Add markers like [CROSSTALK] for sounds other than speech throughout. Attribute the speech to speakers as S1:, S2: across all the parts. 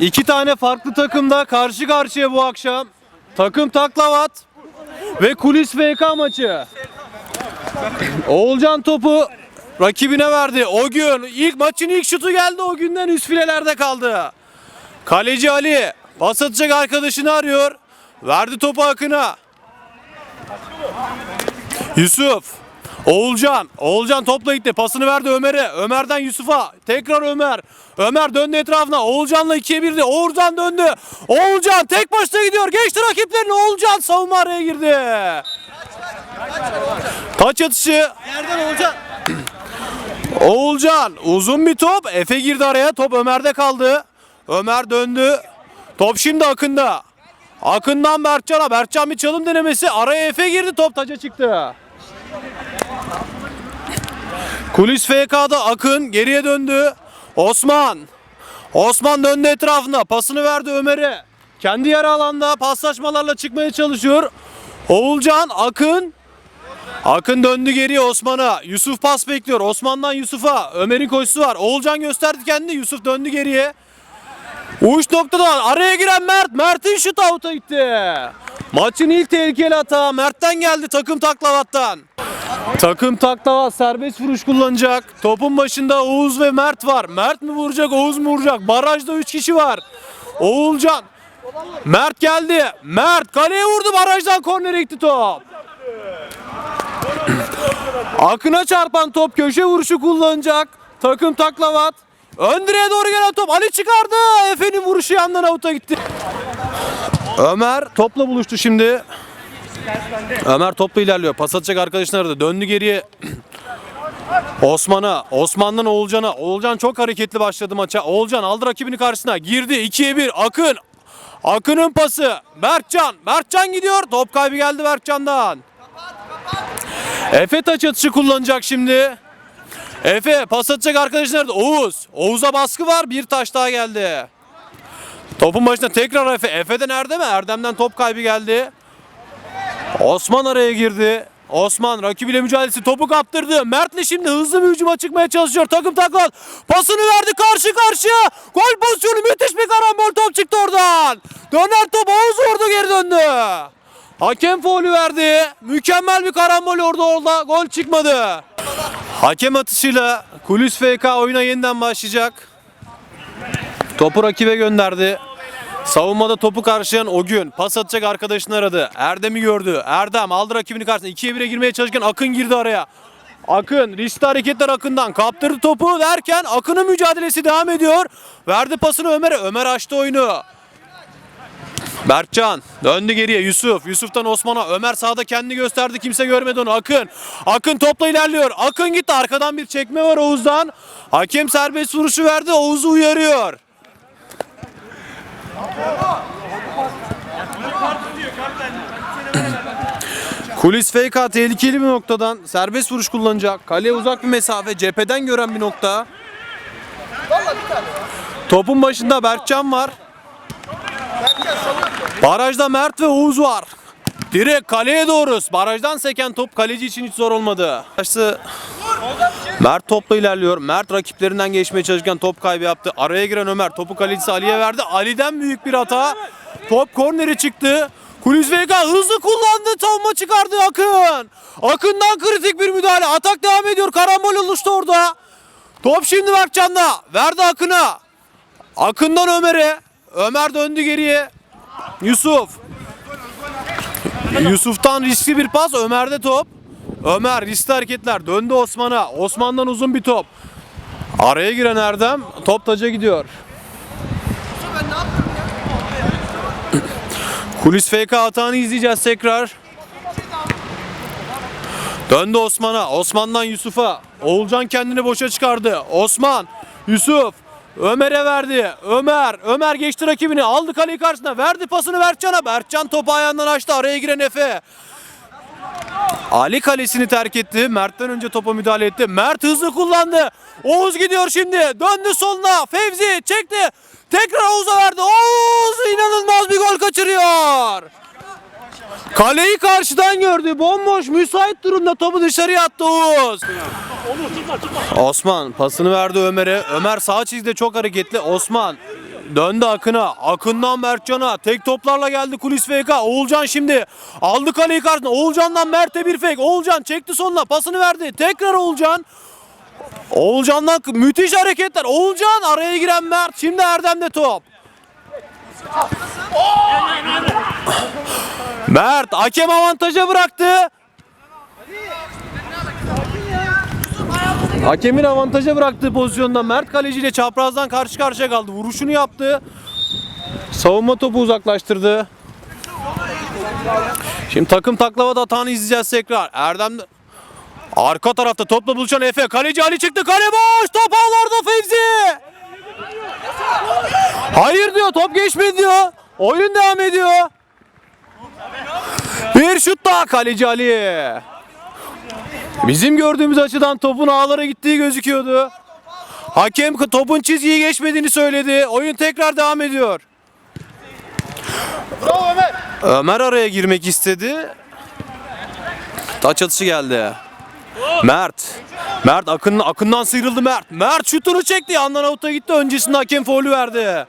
S1: İki tane farklı takımda karşı karşıya bu akşam. Takım taklavat ve kulis FK maçı. Oğulcan topu rakibine verdi. O gün ilk maçın ilk şutu geldi. O günden üst filelerde kaldı. Kaleci Ali pas atacak arkadaşını arıyor. Verdi topu Akın'a. Yusuf. Oğulcan. Oğulcan topla gitti. Pasını verdi Ömer'e. Ömer'den Yusuf'a. Tekrar Ömer. Ömer döndü etrafına. Oğulcan'la ikiye birdi. Oğulcan döndü. Oğulcan tek başına gidiyor. Geçti rakiplerini. Oğulcan savunma araya girdi. Taç atışı.
S2: Nereden Oğulcan?
S1: Oğulcan uzun bir top. Efe girdi araya. Top Ömer'de kaldı. Ömer döndü. Top şimdi Akın'da. Akın'dan Berkcan'a. Berkcan bir çalım denemesi. Araya Efe girdi. Top taca çıktı. Kulis FK'da Akın geriye döndü. Osman. Osman döndü etrafına. Pasını verdi Ömer'e. Kendi yarı alanda paslaşmalarla çıkmaya çalışıyor. Oğulcan, Akın. Akın döndü geriye Osman'a. Yusuf pas bekliyor. Osman'dan Yusuf'a. Ömer'in koşusu var. Oğulcan gösterdi kendini. Yusuf döndü geriye. Uç noktadan araya giren Mert. Mert'in şut out'a gitti. Maçın ilk tehlikeli hata Mert'ten geldi takım taklavattan. Takım taklavat serbest vuruş kullanacak. Topun başında Oğuz ve Mert var. Mert mi vuracak, Oğuz mu vuracak? Barajda 3 kişi var. Oğulcan. Mert geldi. Mert kaleye vurdu. Barajdan kornere gitti top. Akına çarpan top köşe vuruşu kullanacak. Takım taklavat. Ön direğe doğru gelen top Ali çıkardı. Efe'nin vuruşu yandan avuta gitti. Ömer topla buluştu şimdi. Ömer topla ilerliyor. Pas atacak arkadaşını aradı. Döndü geriye. Osman'a. Osman'dan Oğulcan'a. Oğulcan çok hareketli başladı maça. Oğulcan aldı rakibini karşısına. Girdi. 2'ye 1. Akın. Akın'ın pası. Berkcan. Berkcan gidiyor. Top kaybı geldi Berkcan'dan. Efe taç atışı kullanacak şimdi. Efe pas atacak arkadaşın nerede? Oğuz. Oğuz'a baskı var. Bir taş daha geldi. Topun başına tekrar Efe. Efe'den Erdem'e. Erdem'den top kaybı geldi. Osman araya girdi. Osman rakibiyle mücadelesi topu kaptırdı. Mert'le şimdi hızlı bir hücuma çıkmaya çalışıyor. Takım taklat. Pasını verdi karşı karşıya. Gol pozisyonu müthiş bir karambol top çıktı oradan. Döner top Oğuz vurdu geri döndü. Hakem faulü verdi. Mükemmel bir karambol orada orada. Gol çıkmadı. Hakem atışıyla Kulis FK oyuna yeniden başlayacak. Topu rakibe gönderdi. Savunmada topu karşılayan o gün pas atacak arkadaşını aradı. Erdem'i gördü. Erdem aldı rakibini karşısına. 2'ye 1'e girmeye çalışırken Akın girdi araya. Akın riskli hareketler Akın'dan kaptırdı topu derken Akın'ın mücadelesi devam ediyor. Verdi pasını Ömer'e. Ömer açtı oyunu. Berkcan döndü geriye Yusuf. Yusuf'tan Osman'a. Ömer sağda kendini gösterdi. Kimse görmedi onu. Akın. Akın topla ilerliyor. Akın gitti. Arkadan bir çekme var Oğuz'dan. Hakem serbest vuruşu verdi. Oğuz'u uyarıyor. Kulis FK tehlikeli bir noktadan serbest vuruş kullanacak. Kaleye uzak bir mesafe. Cepheden gören bir nokta. Topun başında Berkcan var. Barajda Mert ve Oğuz var. Direkt kaleye doğru. Barajdan seken top kaleci için hiç zor olmadı. Başta Mert topla ilerliyor. Mert rakiplerinden geçmeye çalışırken top kaybı yaptı. Araya giren Ömer topu kalecisi Ali'ye verdi. Ali'den büyük bir hata. Top korneri çıktı. Kulis Vega hızlı kullandı. Savunma çıkardı Akın. Akın'dan kritik bir müdahale. Atak devam ediyor. Karambol oluştu orada. Top şimdi Berkcan'da. Verdi Akın'a. Akın'dan Ömer'e. Ömer döndü geriye. Yusuf. Yusuf'tan riskli bir pas. Ömer'de top. Ömer riskli hareketler. Döndü Osman'a. Osman'dan uzun bir top. Araya giren Erdem top taca gidiyor. Kulis FK hatanı izleyeceğiz tekrar. Döndü Osman'a. Osman'dan Yusuf'a. Oğulcan kendini boşa çıkardı. Osman, Yusuf, Ömer'e verdi. Ömer, Ömer geçti rakibini. Aldı kaleyi karşısına. Verdi pasını Berkcan'a. Berkcan topu ayağından açtı. Araya giren Efe. Ali kalesini terk etti. Mert'ten önce topa müdahale etti. Mert hızlı kullandı. Oğuz gidiyor şimdi. Döndü soluna. Fevzi çekti. Tekrar Oğuz'a verdi. Oğuz inanılmaz bir gol kaçırıyor. Kaleyi karşıdan gördü. Bomboş müsait durumda topu dışarıya attı Oğuz. Osman pasını verdi Ömer'e. Ömer sağ çizgide çok hareketli. Osman döndü Akın'a. Akın'dan Mertcan'a. Tek toplarla geldi kulis FK. Oğulcan şimdi aldı kaleyi karşısına. Oğulcan'dan Mert'e bir fake. Oğulcan çekti sonuna pasını verdi. Tekrar Oğulcan. Oğulcan'dan müthiş hareketler. Oğulcan araya giren Mert. Şimdi Erdem'de top. Mert hakem avantaja bıraktı. Hakemin avantaja bıraktığı pozisyonda Mert kaleciyle çaprazdan karşı karşıya kaldı. Vuruşunu yaptı. Savunma topu uzaklaştırdı. Şimdi takım taklava hatanı izleyeceğiz tekrar. Erdem de- Arka tarafta topla buluşan Efe. Kaleci Ali çıktı. Kale boş. Top ağlarda Fevzi. Hayır diyor. Top geçmedi diyor. Oyun devam ediyor. Bir şut daha kaleci Ali. Bizim gördüğümüz açıdan topun ağlara gittiği gözüküyordu. Hakem topun çizgiyi geçmediğini söyledi. Oyun tekrar devam ediyor. Ömer araya girmek istedi. Taç atışı geldi. Mert. Mert Akın, Akın'dan sıyrıldı Mert. Mert şutunu çekti. Yandan avuta gitti. Öncesinde hakem faulü verdi.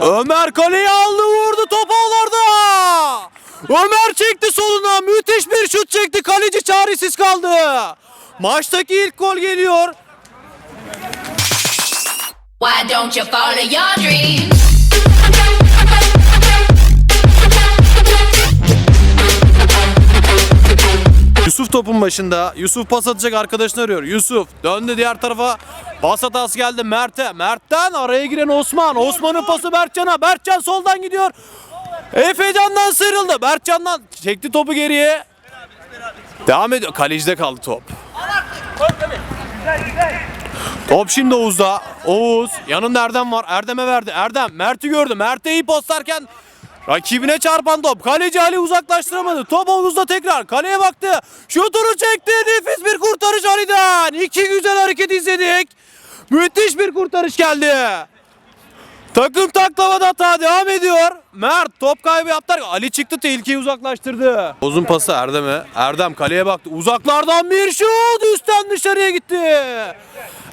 S1: Ömer kaleyi aldı vurdu top ağlarda. Ömer çekti soluna. Müthiş bir şut çekti. Kaleci çaresiz kaldı. Maçtaki ilk gol geliyor.
S2: Why don't you follow your dreams?
S1: Topun başında. Yusuf pas atacak arkadaşını arıyor. Yusuf döndü diğer tarafa. Pas hatası geldi Mert'e. Mert'ten araya giren Osman. Osman'ın pası Berkcan'a. Berkcan soldan gidiyor. Efecan'dan sıyrıldı. Berkcan'dan çekti topu geriye. Devam ediyor. Kalecide kaldı top. Top şimdi Oğuz'da. Oğuz yanında Erdem var. Erdem'e verdi. Erdem Mert'i gördü. Mert'e iyi postlarken rakibine çarpan top. Kaleci Ali uzaklaştıramadı. Top Oğuz'da tekrar. Kaleye baktı. Şutunu çekti. Nefis bir kurtarış Ali'den. İki güzel hareket izledik. Müthiş bir kurtarış geldi. Takım taklamada hata devam ediyor. Mert top kaybı yaptı. Ali çıktı tehlikeyi uzaklaştırdı. Uzun pası Erdem'e. Erdem kaleye baktı. Uzaklardan bir şut üstten dışarıya gitti.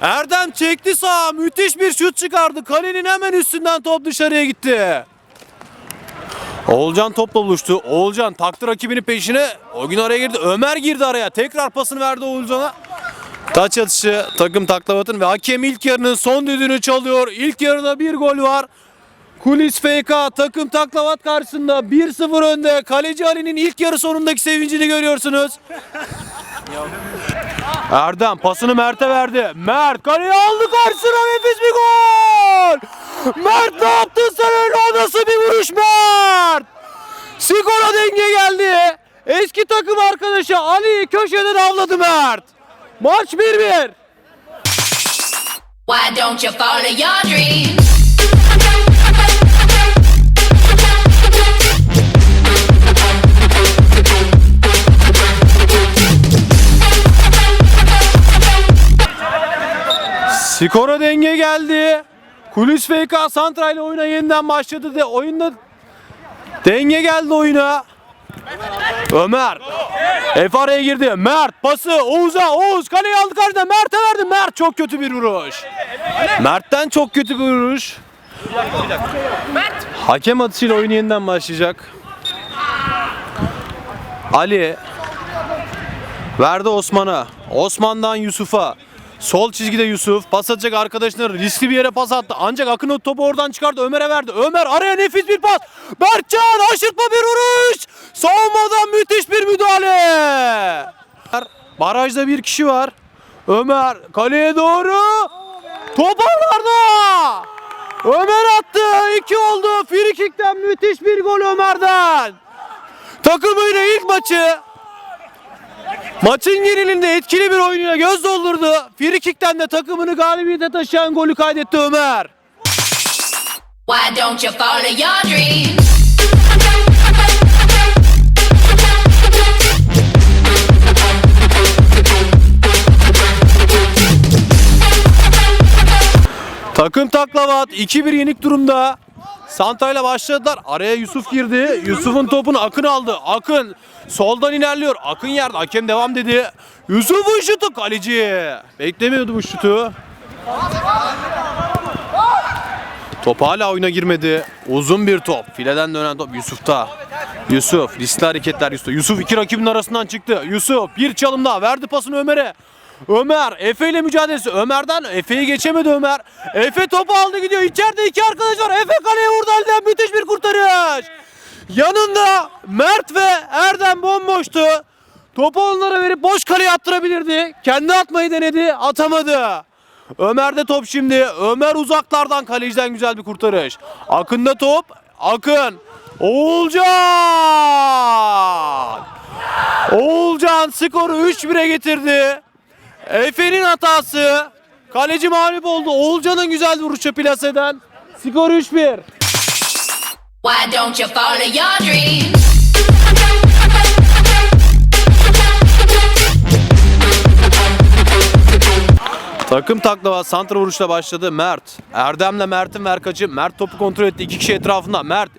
S1: Erdem çekti sağa. Müthiş bir şut çıkardı. Kalenin hemen üstünden top dışarıya gitti. Oğulcan topla buluştu. Oğulcan taktı rakibinin peşine. O gün araya girdi. Ömer girdi araya. Tekrar pasını verdi Oğulcan'a. Taç atışı takım taklavatın ve hakem ilk yarının son düdüğünü çalıyor. İlk yarıda bir gol var. Kulis FK takım taklavat karşısında 1-0 önde. Kaleci Ali'nin ilk yarı sonundaki sevincini görüyorsunuz. [LAUGHS] Erdem pasını Mert'e verdi. Mert kaleye aldı karşısına nefis bir gol. Mert ne yaptın sen öyle nasıl bir vuruş Mert? Skora denge geldi. Eski takım arkadaşı Ali köşeden avladı Mert. Maç 1-1.
S2: Why don't you follow your dreams?
S1: Skora denge geldi. Kulis FK Santra ile oyuna yeniden başladı de oyunda denge geldi oyuna. Ömer. Araya girdi. Mert pası Oğuz'a. Oğuz kaleyi aldı karşıda. Mert'e verdi. Mert çok kötü bir vuruş. Mert'ten çok kötü bir vuruş. Hakem atışıyla oyun yeniden başlayacak. Ali verdi Osman'a. Osman'dan Yusuf'a. Sol çizgide Yusuf. Pas atacak arkadaşına riskli bir yere pas attı. Ancak Akın o topu oradan çıkardı. Ömer'e verdi. Ömer araya nefis bir pas. Berkcan aşırtma bir vuruş. Savunmadan müthiş bir müdahale. Barajda bir kişi var. Ömer kaleye doğru. Top ağlarda. Ömer attı. İki oldu. Frikikten müthiş bir gol Ömer'den. Takımıyla ilk maçı Maçın genelinde etkili bir oyunuyla göz doldurdu. Frikikten de takımını galibiyete taşıyan golü kaydetti Ömer.
S2: Why don't you follow your dreams?
S1: Takım taklavat 2-1 yenik durumda. Santa ile başladılar. Araya Yusuf girdi. Yusuf'un topunu Akın aldı. Akın soldan ilerliyor. Akın yerde. Hakem devam dedi. Yusuf'un şutu kaleci. Beklemiyordu bu şutu. Top hala oyuna girmedi. Uzun bir top. Fileden dönen top Yusuf'ta. Yusuf riskli hareketler Yusuf. Yusuf iki rakibin arasından çıktı. Yusuf bir çalım daha verdi pasını Ömer'e. Ömer Efe ile mücadelesi. Ömer'den Efe'yi geçemedi Ömer. Efe topu aldı gidiyor. İçeride iki arkadaş var. Efe kaleye vurdu Ali'den müthiş bir kurtarış. Yanında Mert ve Erdem bomboştu. Topu onlara verip boş kaleye attırabilirdi. Kendi atmayı denedi. Atamadı. Ömer'de top şimdi. Ömer uzaklardan kaleciden güzel bir kurtarış. Akın'da top. Akın. Oğulcan. Oğulcan skoru 3-1'e getirdi. Efe'nin hatası. Kaleci mağlup oldu. Oğulcan'ın güzel vuruşu plaseden. Skor 3-1.
S2: Why don't you follow your dreams?
S1: Takım taklava santra vuruşla başladı Mert. Erdem'le Mert'in verkacı. Mert topu kontrol etti. İki kişi etrafında. Mert.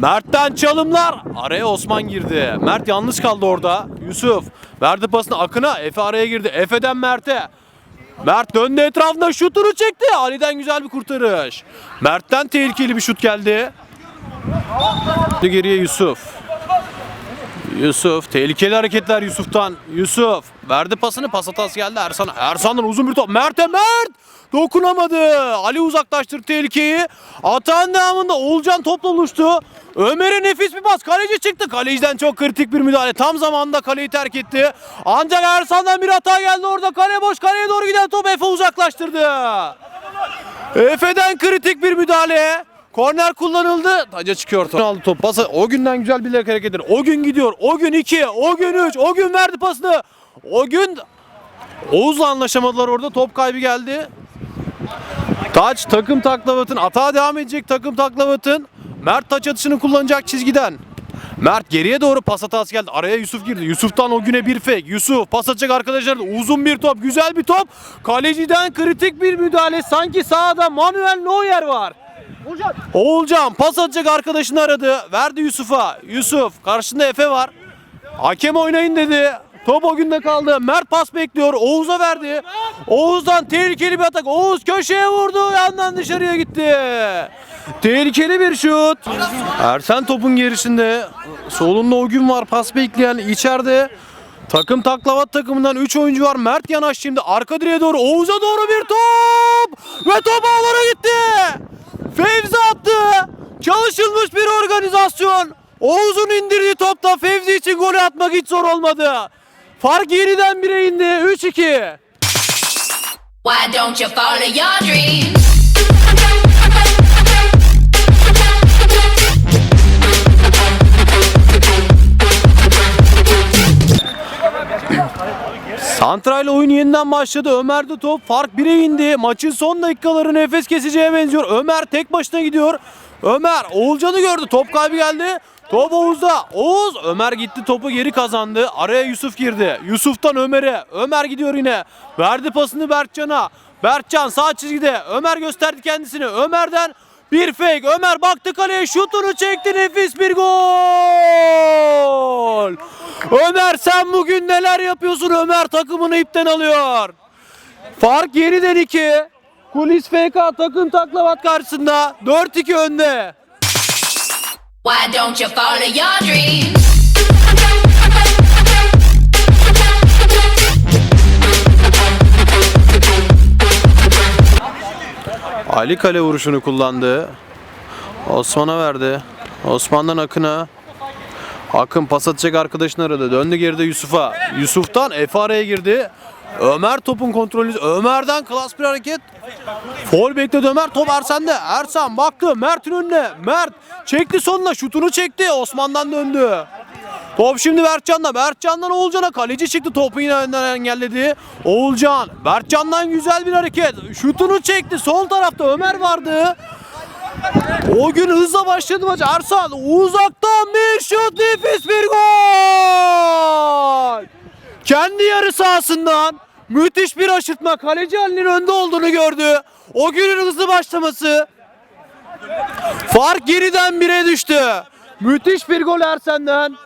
S1: Mert'ten çalımlar. Araya Osman girdi. Mert yalnız kaldı orada. Yusuf verdi pasını Akın'a. Efe araya girdi. Efe'den Mert'e. Mert döndü etrafında şutunu çekti. Ali'den güzel bir kurtarış. Mert'ten tehlikeli bir şut geldi. Geriye Yusuf. Yusuf tehlikeli hareketler Yusuf'tan. Yusuf verdi pasını pas geldi Ersan. Ersan'dan uzun bir top. Mert'e Mert dokunamadı. Ali uzaklaştırdı tehlikeyi. Atağın devamında Oğulcan topla buluştu. Ömer'e nefis bir pas. Kaleci çıktı. Kaleciden çok kritik bir müdahale. Tam zamanında kaleyi terk etti. Ancak Ersan'dan bir hata geldi orada. Kale boş. Kaleye doğru giden top Efe uzaklaştırdı. Efe'den kritik bir müdahale. Korner kullanıldı. Taca çıkıyor top. Aldı top pası. O günden güzel bir hareketler. O gün gidiyor. O gün 2. O gün 3. O gün verdi pasını. O gün Oğuz'la anlaşamadılar orada. Top kaybı geldi. Taç takım taklavatın. Atağa devam edecek takım taklavatın. Mert taç atışını kullanacak çizgiden. Mert geriye doğru pas hatası geldi. Araya Yusuf girdi. Yusuf'tan o güne bir fake. Yusuf pas atacak arkadaşlar. Uzun bir top. Güzel bir top. Kaleciden kritik bir müdahale. Sanki sahada Manuel Neuer var. Oğulcan pas atacak arkadaşını aradı. Verdi Yusuf'a. Yusuf karşında Efe var. Hakem oynayın dedi. Top o günde kaldı. Mert pas bekliyor. Oğuz'a verdi. Oğuz'dan tehlikeli bir atak. Oğuz köşeye vurdu. Yandan dışarıya gitti. Tehlikeli bir şut. Ersen topun gerisinde. Solunda o gün var pas bekleyen. içeride Takım taklavat takımından 3 oyuncu var. Mert Yanaş şimdi arka direğe doğru. Oğuz'a doğru bir top. Ve top ağlara gitti. Fevzi attı. Çalışılmış bir organizasyon. Oğuz'un indirdiği topta Fevzi için golü atmak hiç zor olmadı. Fark yeniden bire indi. 3-2.
S2: Why don't you follow your dreams?
S1: Santrayla oyun yeniden başladı. Ömer'de top fark 1'e indi. Maçın son dakikaları nefes keseceğe benziyor. Ömer tek başına gidiyor. Ömer Oğulcan'ı gördü. Top kaybı geldi. Top Oğuz'da. Oğuz Ömer gitti topu geri kazandı. Araya Yusuf girdi. Yusuf'tan Ömer'e. Ömer gidiyor yine. Verdi pasını Berkcan'a. Berkcan sağ çizgide. Ömer gösterdi kendisini. Ömer'den bir fake. Ömer baktı kaleye şutunu çekti. Nefis bir gol. Ömer sen bugün neler yapıyorsun? Ömer takımını ipten alıyor. Fark yeniden 2. Kulis FK takım taklavat karşısında 4-2 önde.
S2: Why don't you follow your dreams?
S1: Ali kale vuruşunu kullandı. Osman'a verdi. Osman'dan Akın'a. Akın pas atacak arkadaşını aradı. Döndü geride Yusuf'a. Yusuf'tan Efe araya girdi. Ömer topun kontrolü. Ömer'den klas bir hareket. Foul bekledi Ömer. Top Ersen'de. Ersen baktı. Mert'in önüne. Mert çekti sonuna. Şutunu çekti. Osman'dan döndü. Top şimdi Berkcan'da. Berkcan'dan Oğulcan'a kaleci çıktı. Topu yine önden engelledi. Oğulcan. Berkcan'dan güzel bir hareket. Şutunu çekti. Sol tarafta Ömer vardı. O gün hızla başladı maç. Ersan uzaktan bir şut nefis bir gol. Kendi yarı sahasından müthiş bir aşırtma. Kaleci Ali'nin önde olduğunu gördü. O günün hızlı başlaması. Fark geriden bire düştü. Müthiş bir gol Ersen'den.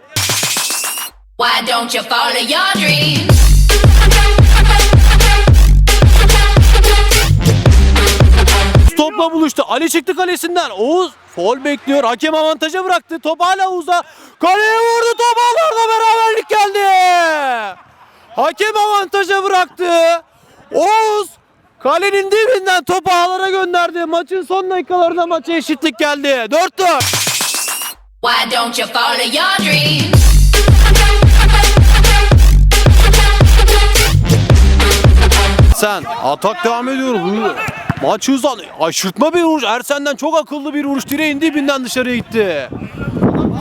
S2: Why don't you follow your dreams?
S1: topla buluştu. Ali çıktı kalesinden. Oğuz foul bekliyor. Hakem avantaja bıraktı. Top hala Oğuz'da. Kaleye vurdu. Top ağlarda beraberlik geldi. Hakem avantaja bıraktı. Oğuz kalenin dibinden topu ağlara gönderdi. Maçın son dakikalarında maça eşitlik geldi. 4-4.
S2: Why don't you follow your dreams?
S1: Sen atak devam ediyor. Maç hızlan. Aşırtma bir vuruş. Ersen'den çok akıllı bir vuruş. Direğin dibinden dışarıya gitti.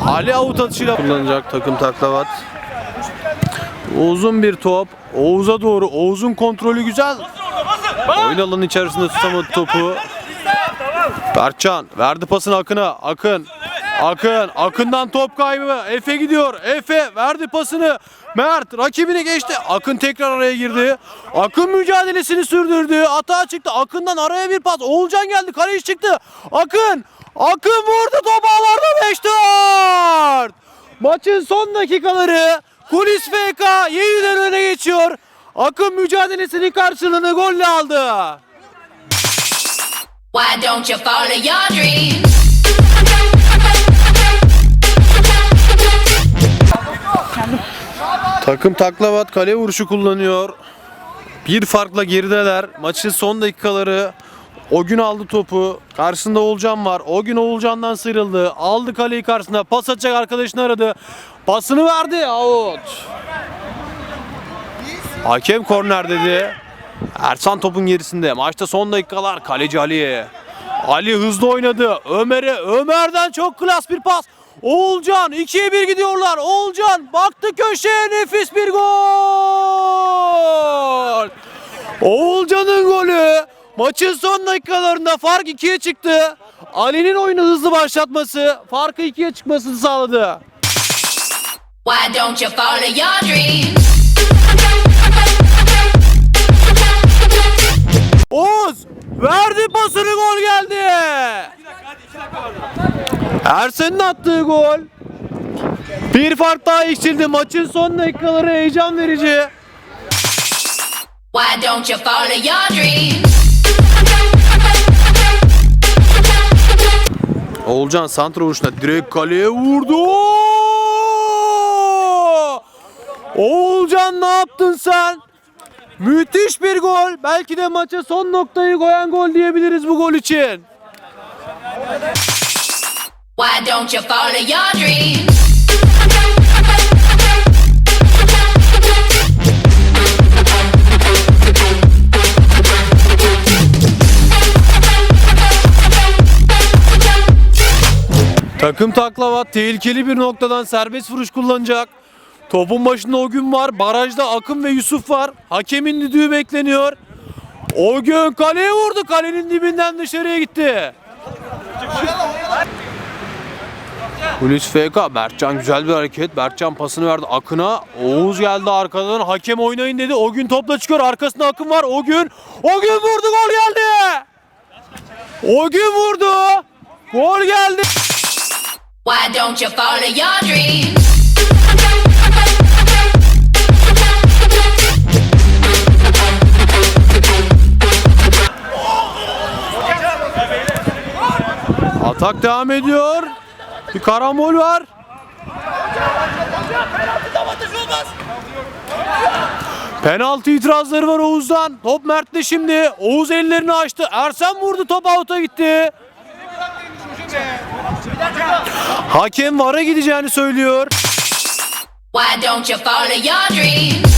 S1: Ali avut atışıyla kullanacak takım taklavat. Uzun bir top. Oğuz'a doğru. Oğuz'un kontrolü güzel. Oyun alanı içerisinde tutamadı topu. Berkcan verdi pasını Akın'a. Akın. Akın. Akın'dan top kaybı. Efe gidiyor. Efe verdi pasını. Mert rakibini geçti. Akın tekrar araya girdi. Akın mücadelesini sürdürdü. Atağa çıktı. Akın'dan araya bir pas. Oğulcan geldi. Kaleci çıktı. Akın. Akın vurdu. Top ağlarda 5-4. Maçın son dakikaları. Kulis FK yeniden öne geçiyor. Akın mücadelesinin karşılığını golle aldı.
S2: Why don't you follow your dreams?
S1: Takım taklavat kale vuruşu kullanıyor. Bir farkla gerideler. Maçın son dakikaları. O gün aldı topu. Karşısında Oğulcan var. O gün Oğulcan'dan sıyrıldı. Aldı kaleyi karşısına. Pas atacak arkadaşını aradı. Pasını verdi. Out. Hakem korner dedi. Ersan topun gerisinde. Maçta son dakikalar. Kaleci Ali. Ali hızlı oynadı. Ömer'e. Ömer'den çok klas bir pas. Oğulcan 2'ye 1 gidiyorlar. Oğulcan baktı köşeye nefis bir gol. Oğulcan'ın golü. Maçın son dakikalarında fark 2'ye çıktı. Ali'nin oyunu hızlı başlatması farkı 2'ye çıkmasını sağladı.
S2: Why don't you follow your dreams?
S1: Oğuz verdi pasını gol geldi. Ersen'in attığı gol. Bir fark daha eksildi. Maçın son dakikaları heyecan verici.
S2: Why don't you follow your dreams?
S1: Oğulcan santra vuruşuna direkt kaleye vurdu. Oğulcan ne yaptın sen? Müthiş bir gol. Belki de maça son noktayı koyan gol diyebiliriz bu gol için.
S2: Why don't you follow your dreams?
S1: Takım taklavat tehlikeli bir noktadan serbest vuruş kullanacak. Topun başında o gün var. Barajda Akın ve Yusuf var. Hakemin düdüğü bekleniyor. O gün kaleye vurdu. Kalenin dibinden dışarıya gitti. Hulusi FK. Berkcan güzel bir hareket. Berkcan pasını verdi Akın'a. Oğuz geldi arkadan. Hakem oynayın dedi. O gün topla çıkıyor. Arkasında Akın var. O gün. O gün vurdu. Gol geldi. O gün vurdu. Gol geldi.
S2: Why don't you follow your dreams?
S1: Atak devam ediyor. Bir karambol var. Penaltı itirazları var Oğuz'dan. Top Mert'te şimdi. Oğuz ellerini açtı. Ersen vurdu top out'a gitti. Hakem VAR'a gideceğini söylüyor.
S2: Why don't you follow your dreams?